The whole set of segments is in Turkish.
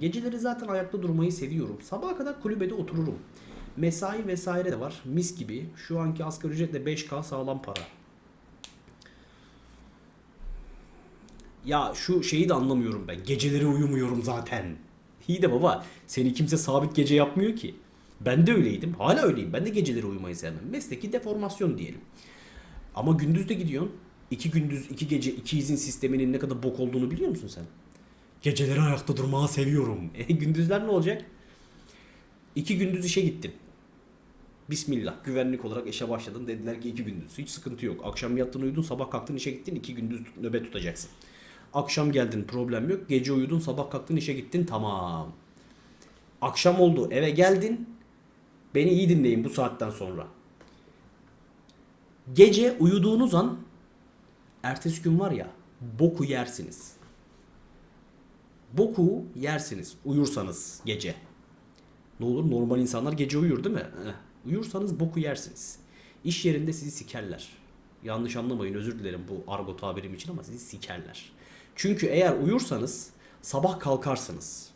Geceleri zaten ayakta durmayı seviyorum. Sabaha kadar kulübede otururum. Mesai vesaire de var. Mis gibi. Şu anki asgari ücretle 5K sağlam para. Ya şu şeyi de anlamıyorum ben. Geceleri uyumuyorum zaten. İyi de baba seni kimse sabit gece yapmıyor ki. Ben de öyleydim. Hala öyleyim. Ben de geceleri uyumayı sevmem. Mesleki deformasyon diyelim. Ama gündüz de gidiyorsun. İki gündüz, iki gece, iki izin sisteminin ne kadar bok olduğunu biliyor musun sen? Geceleri ayakta durmayı seviyorum. E, gündüzler ne olacak? İki gündüz işe gittin. Bismillah güvenlik olarak işe başladın dediler ki iki gündüz. Hiç sıkıntı yok. Akşam yattın uyudun sabah kalktın işe gittin iki gündüz nöbet tutacaksın. Akşam geldin problem yok. Gece uyudun sabah kalktın işe gittin tamam. Akşam oldu eve geldin. Beni iyi dinleyin bu saatten sonra. Gece uyuduğunuz an ertesi gün var ya boku yersiniz. Boku yersiniz uyursanız gece. Ne olur normal insanlar gece uyur değil mi? Uyursanız boku yersiniz. İş yerinde sizi sikerler. Yanlış anlamayın özür dilerim bu argo tabirim için ama sizi sikerler. Çünkü eğer uyursanız sabah kalkarsınız.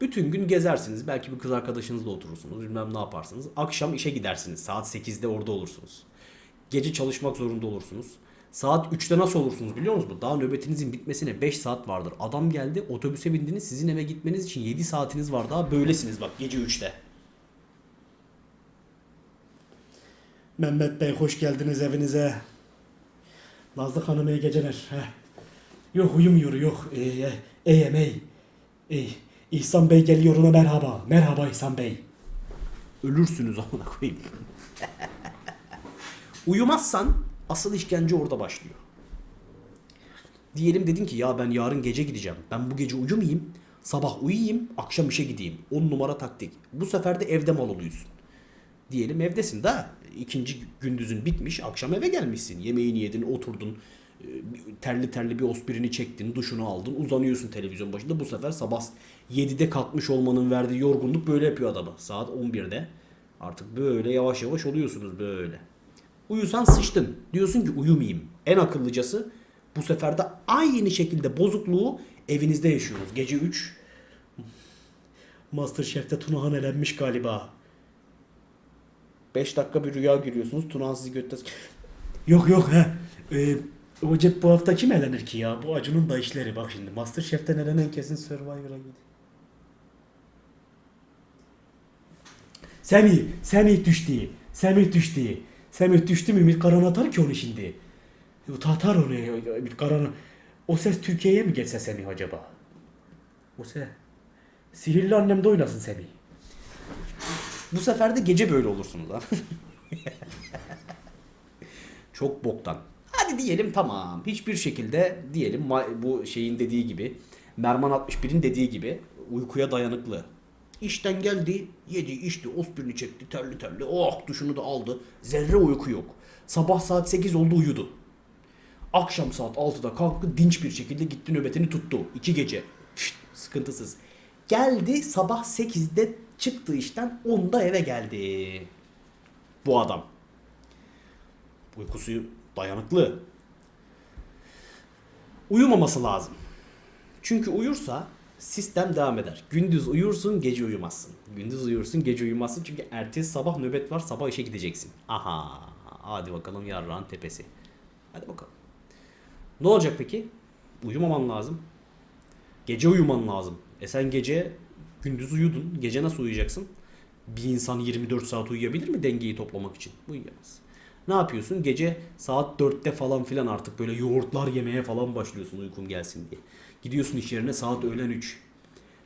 Bütün gün gezersiniz. Belki bir kız arkadaşınızla oturursunuz. Bilmem ne yaparsınız. Akşam işe gidersiniz. Saat 8'de orada olursunuz. Gece çalışmak zorunda olursunuz. Saat 3'te nasıl olursunuz biliyor musunuz? Daha nöbetinizin bitmesine 5 saat vardır. Adam geldi otobüse bindiniz sizin eve gitmeniz için 7 saatiniz var daha böylesiniz bak gece 3'te. Mehmet Bey hoş geldiniz evinize. Nazlı Hanım iyi geceler. Heh. Yok uyumuyor yok. Ee, e, iyiyim iyi. İyi. İhsan Bey geliyor ona merhaba. Merhaba İhsan Bey. Ölürsünüz amına koyayım. Uyumazsan asıl işkence orada başlıyor. Diyelim dedin ki ya ben yarın gece gideceğim. Ben bu gece uyumayayım. Sabah uyuyayım, akşam işe gideyim. 10 numara taktik. Bu sefer de evde mal oluyorsun. Diyelim evdesin da ikinci gündüzün bitmiş, akşam eve gelmişsin. Yemeğini yedin, oturdun. e, Terli terli bir ospirini çektin, duşunu aldın, uzanıyorsun televizyon başında. Bu sefer sabah 7'de kalkmış olmanın verdiği yorgunluk böyle yapıyor adamı. Saat 11'de artık böyle yavaş yavaş oluyorsunuz böyle. Uyusan sıçtın. Diyorsun ki uyumayayım. En akıllıcası bu sefer de aynı şekilde bozukluğu evinizde yaşıyorsunuz. Gece 3 Masterchef'te Tunahan elenmiş galiba. 5 dakika bir rüya görüyorsunuz. Tunan sizi götte... Yok yok he. Ee, cep bu hafta kim elenir ki ya? Bu Acun'un da işleri bak şimdi. Masterchef'ten elenen kesin Survivor'a gidiyor. Semih, Semih düştü. Semih düştü. Semih düştü mü bir karan atar ki onu şimdi. Tatar onu bir karan. O ses Türkiye'ye mi geçse Semih acaba? O ses. Sihirli annem de oynasın Semih. Bu sefer de gece böyle olursunuz ha. Çok boktan. Hadi diyelim tamam. Hiçbir şekilde diyelim bu şeyin dediği gibi Merman 61'in dediği gibi uykuya dayanıklı. İşten geldi, yedi, içti, ospirini çekti, terli terli. Oh duşunu da aldı. Zerre uyku yok. Sabah saat 8 oldu uyudu. Akşam saat 6'da kalktı dinç bir şekilde gitti nöbetini tuttu. İki gece. Şşt, sıkıntısız. Geldi sabah 8'de çıktı işten 10'da eve geldi. Bu adam. Uykusu dayanıklı. Uyumaması lazım. Çünkü uyursa sistem devam eder. Gündüz uyursun, gece uyumazsın. Gündüz uyursun, gece uyumazsın. Çünkü ertesi sabah nöbet var, sabah işe gideceksin. Aha, hadi bakalım yarrağın tepesi. Hadi bakalım. Ne olacak peki? Uyumaman lazım. Gece uyuman lazım. E sen gece gündüz uyudun. Gece nasıl uyuyacaksın? Bir insan 24 saat uyuyabilir mi dengeyi toplamak için? Uyuyamaz. Ne yapıyorsun? Gece saat 4'te falan filan artık böyle yoğurtlar yemeye falan başlıyorsun uykun gelsin diye. Gidiyorsun iş yerine saat öğlen 3.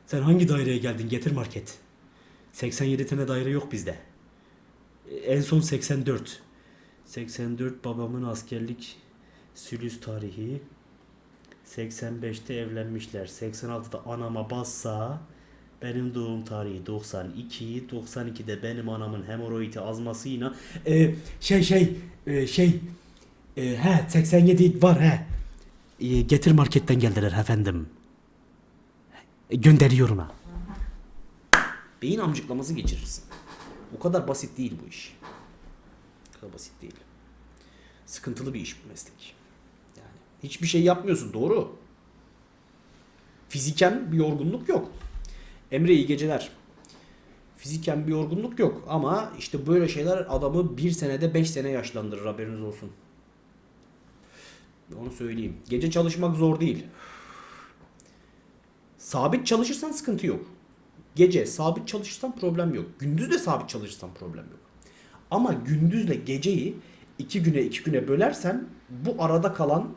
Sen hangi daireye geldin? Getir market. 87 tane daire yok bizde. E, En son 84. 84 babamın askerlik sülüs tarihi. 85'te evlenmişler. 86'da anama bassa benim doğum tarihi 92. 92'de benim anamın hemoroidi azmasıyla e, şey şey e, şey e, he 87 var he. E, getir marketten geldiler efendim. Gönderiyorum ha. Beyin amcıklaması geçirirsin. O kadar basit değil bu iş. O kadar basit değil. Sıkıntılı bir iş bu meslek. Yani hiçbir şey yapmıyorsun doğru. Fiziken bir yorgunluk yok. Emre iyi geceler. Fiziken bir yorgunluk yok ama işte böyle şeyler adamı bir senede 5 sene yaşlandırır haberiniz olsun. Onu söyleyeyim. Gece çalışmak zor değil. Sabit çalışırsan sıkıntı yok. Gece sabit çalışırsan problem yok. Gündüz de sabit çalışırsan problem yok. Ama gündüzle geceyi iki güne iki güne bölersen bu arada kalan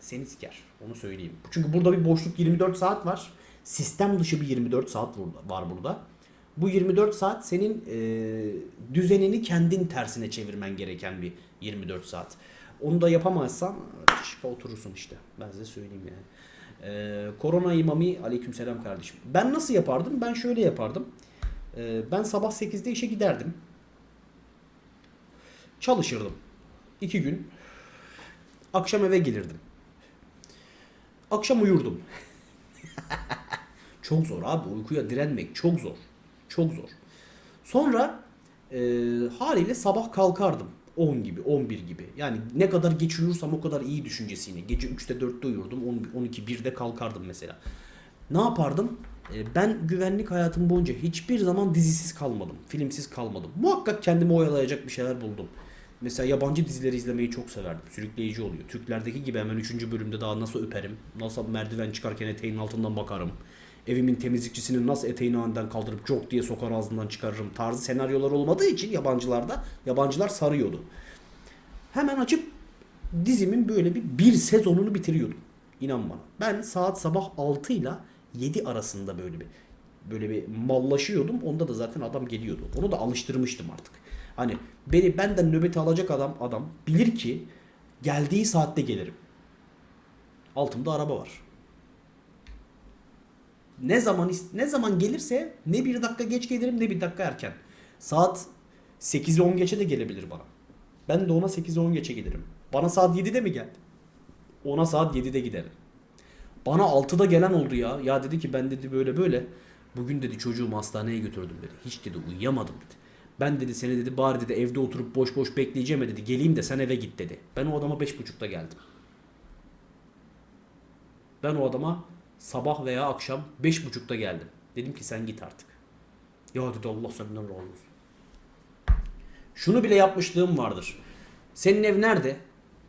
seni siker. Onu söyleyeyim. Çünkü burada bir boşluk 24 saat var. Sistem dışı bir 24 saat var burada. Bu 24 saat senin e, düzenini kendin tersine çevirmen gereken bir 24 saat. Onu da yapamazsan şıka oturursun işte. Ben size söyleyeyim yani. E, korona imami aleykümselam kardeşim. Ben nasıl yapardım? Ben şöyle yapardım. E, ben sabah 8'de işe giderdim. Çalışırdım. 2 gün. Akşam eve gelirdim. Akşam uyurdum. çok zor abi. Uykuya direnmek çok zor. Çok zor. Sonra e, haliyle sabah kalkardım. 10 gibi, 11 gibi. Yani ne kadar geç uyursam o kadar iyi düşüncesiyle. Gece 3'te 4'te uyurdum. 10, 12, 1'de kalkardım mesela. Ne yapardım? E, ben güvenlik hayatım boyunca hiçbir zaman dizisiz kalmadım. Filmsiz kalmadım. Muhakkak kendimi oyalayacak bir şeyler buldum. Mesela yabancı dizileri izlemeyi çok severdim. Sürükleyici oluyor. Türklerdeki gibi hemen 3. bölümde daha nasıl öperim, nasıl merdiven çıkarken eteğinin altından bakarım. Evimin temizlikçisinin nasıl eteğini önden kaldırıp çok diye sokar ağzından çıkarırım tarzı senaryolar olmadığı için yabancılarda yabancılar sarıyordu. Hemen açıp dizimin böyle bir bir sezonunu bitiriyordum. İnan bana. Ben saat sabah 6 ile 7 arasında böyle bir böyle bir mallaşıyordum. Onda da zaten adam geliyordu. Onu da alıştırmıştım artık. Hani beni benden nöbeti alacak adam adam bilir ki geldiği saatte gelirim. Altımda araba var. Ne zaman ne zaman gelirse ne bir dakika geç gelirim ne bir dakika erken. Saat 8'e 10 geçe de gelebilir bana. Ben de ona 8'e 10 geçe gelirim. Bana saat 7'de mi geldi? Ona saat 7'de giderim. Bana 6'da gelen oldu ya. Ya dedi ki ben dedi böyle böyle. Bugün dedi çocuğumu hastaneye götürdüm dedi. Hiç dedi uyuyamadım dedi. Ben dedi seni dedi bari dedi evde oturup boş boş bekleyeceğim dedi. Geleyim de sen eve git dedi. Ben o adama 5.30'da geldim. Ben o adama sabah veya akşam 5.30'da geldim. Dedim ki sen git artık. Ya dedi Allah senden razı olsun. Şunu bile yapmışlığım vardır. Senin ev nerede?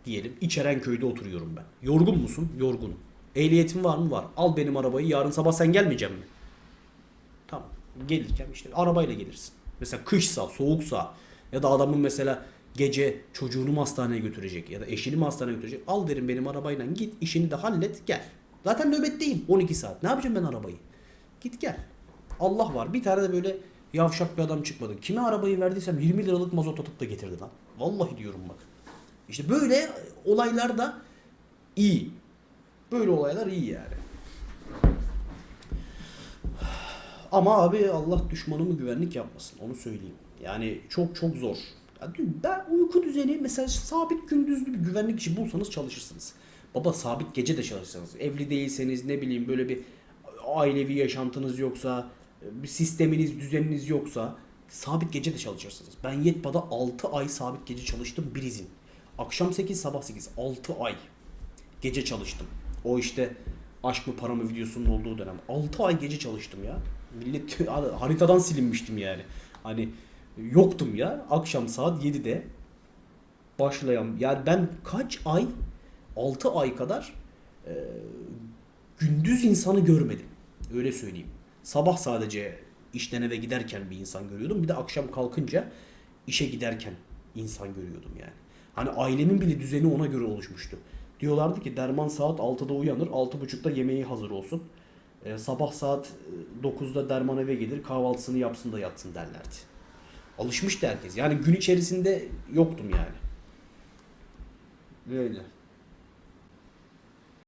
Diyelim İçerenköy'de oturuyorum ben. Yorgun musun? Yorgunum. Ehliyetin var mı? Var. Al benim arabayı yarın sabah sen gelmeyecek mi? Tamam. Gelirken işte arabayla gelirsin. Mesela kışsa, soğuksa ya da adamın mesela gece çocuğunu mu hastaneye götürecek ya da eşini mi hastaneye götürecek. Al derim benim arabayla git işini de hallet gel. Zaten nöbetteyim 12 saat. Ne yapacağım ben arabayı? Git gel. Allah var. Bir tane de böyle yavşak bir adam çıkmadı. Kime arabayı verdiysem 20 liralık mazot atıp da getirdi lan. Vallahi diyorum bak. İşte böyle olaylar da iyi. Böyle olaylar iyi yani. Ama abi Allah düşmanımı güvenlik yapmasın. Onu söyleyeyim. Yani çok çok zor. Ben uyku düzeni mesela sabit gündüzlü bir güvenlik işi bulsanız çalışırsınız. Baba sabit gece de çalışsanız. Evli değilseniz ne bileyim böyle bir ailevi yaşantınız yoksa bir sisteminiz düzeniniz yoksa sabit gece de çalışırsınız. Ben Yetpa'da 6 ay sabit gece çalıştım bir izin. Akşam 8 sabah 8 6 ay gece çalıştım. O işte aşk mı para mı videosunun olduğu dönem. 6 ay gece çalıştım ya. Millet haritadan silinmiştim yani. Hani yoktum ya. Akşam saat 7'de başlayan yani ben kaç ay 6 ay kadar e, gündüz insanı görmedim. Öyle söyleyeyim. Sabah sadece işten eve giderken bir insan görüyordum. Bir de akşam kalkınca işe giderken insan görüyordum yani. Hani ailemin bile düzeni ona göre oluşmuştu. Diyorlardı ki Derman saat 6'da uyanır, 6.30'da yemeği hazır olsun. Ee, sabah saat e, 9'da Derman eve gelir, kahvaltısını yapsın da yatsın derlerdi. Alışmıştı herkes. Yani gün içerisinde yoktum yani. Böyle.